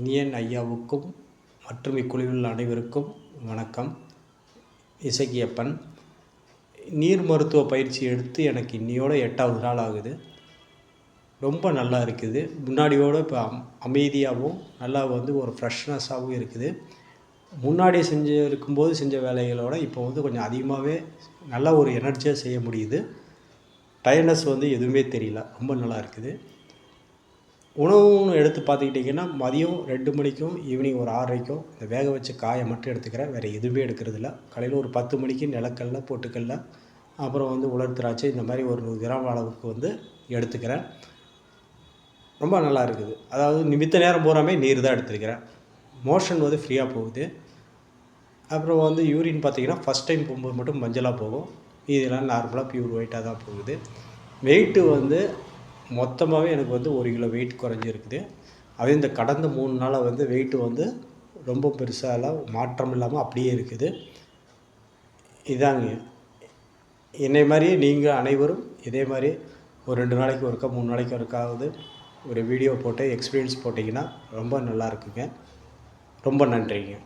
இனியன் ஐயாவுக்கும் மற்றும் இக்குழுவில் அனைவருக்கும் வணக்கம். இசக்கியப்பன் நீர் மருத்துவ பயிற்சி எடுத்து எனக்கு இன்னையோட எட்டாவது நாள் ஆகுது. ரொம்ப நல்லா இருக்குது. முன்னாடியோடு இப்போ அம் அமைதியாகவும் நல்லா வந்து ஒரு ஃப்ரெஷ்னஸாகவும் இருக்குது. முன்னாடி செஞ்சு இருக்கும்போது செஞ்ச வேலைகளோட இப்போ வந்து கொஞ்சம் அதிகமாகவே நல்ல ஒரு எனர்ஜியாக செய்ய முடியுது. டயர்னஸ் வந்து எதுவுமே தெரியல. ரொம்ப நல்லா இருக்குது. உணவுன்னு எடுத்து பார்த்துக்கிட்டிங்கன்னா மதியம் ரெண்டு மணிக்கும் ஈவினிங் ஒரு ஆறரைக்கும் இந்த வேக வச்ச காயை மட்டும் எடுத்துக்கிறேன். வேறு எதுவுமே எடுக்கிறதில்ல. காலையில் ஒரு பத்து மணிக்கு நிலக்கடல பொட்டுக்கடல அப்புறம் வந்து உலர் திராட்சை இந்த மாதிரி ஒரு நூறு கிராம் அளவுக்கு வந்து எடுத்துக்கிறேன். ரொம்ப நல்லா இருக்குது. அதாவது நிமித்த நேரம் பூராமே நீர் தான் எடுத்துருக்கிறேன் மோஷன் வந்து ஃப்ரீயாக போகுது. அப்புறம் வந்து யூரின் பார்த்தீங்கன்னா ஃபஸ்ட் டைம் போகும்போது மட்டும் மஞ்சளாக போகும். இதெல்லாம் நார்மலாக ப்யூர் ஒயிட்டாக தான் போகுது. வெயிட்டு வந்து மொத்தமாகவே எனக்கு வந்து ஒரு கிலோ வெயிட் குறைஞ்சிருக்குது. அதே இந்த கடந்த மூணு நாளாக வந்து வெயிட்டு வந்து ரொம்ப பெருசாலாம் மாற்றம் இல்லாமல் அப்படியே இருக்குது. இதாங்க. என்னை மாதிரியே நீங்கள் அனைவரும் இதே மாதிரி ஒரு ரெண்டு நாளைக்கு ஒருக்கா மூணு நாளைக்கு ஒருக்காவது ஒரு வீடியோ போட்டு எக்ஸ்பீரியன்ஸ் போட்டிங்கன்னா ரொம்ப நல்லா இருக்குங்க. ரொம்ப நன்றிங்க.